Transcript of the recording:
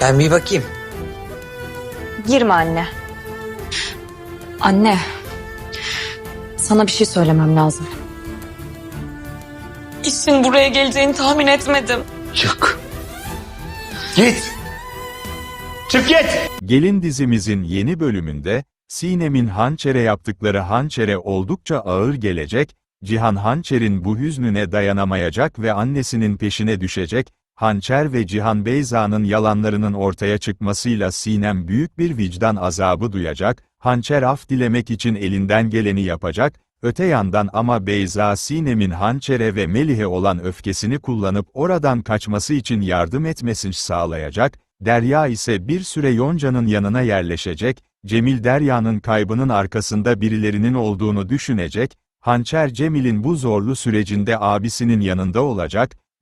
Ben bir bakayım. Girme anne. Anne. Sana bir şey söylemem lazım. İşin buraya geleceğini tahmin etmedim. Çık. Git. Çık git. Gelin dizimizin yeni bölümünde, Sinem'in hançere yaptıkları hançere oldukça ağır gelecek, Cihan hançerin bu hüznüne dayanamayacak ve annesinin peşine düşecek, hançer ve Cihan Beyza'nın yalanlarının ortaya çıkmasıyla Sinem büyük bir vicdan azabı duyacak, hançer af dilemek için elinden geleni yapacak, öte yandan ama Beyza Sinem'in hançere ve Melih'e olan öfkesini kullanıp oradan kaçması için yardım etmesini sağlayacak, Derya ise bir süre Yonca'nın yanına yerleşecek, Cemil Derya'nın kaybının arkasında birilerinin olduğunu düşünecek, Hançer Cemil'in bu zorlu sürecinde abisinin yanında olacak,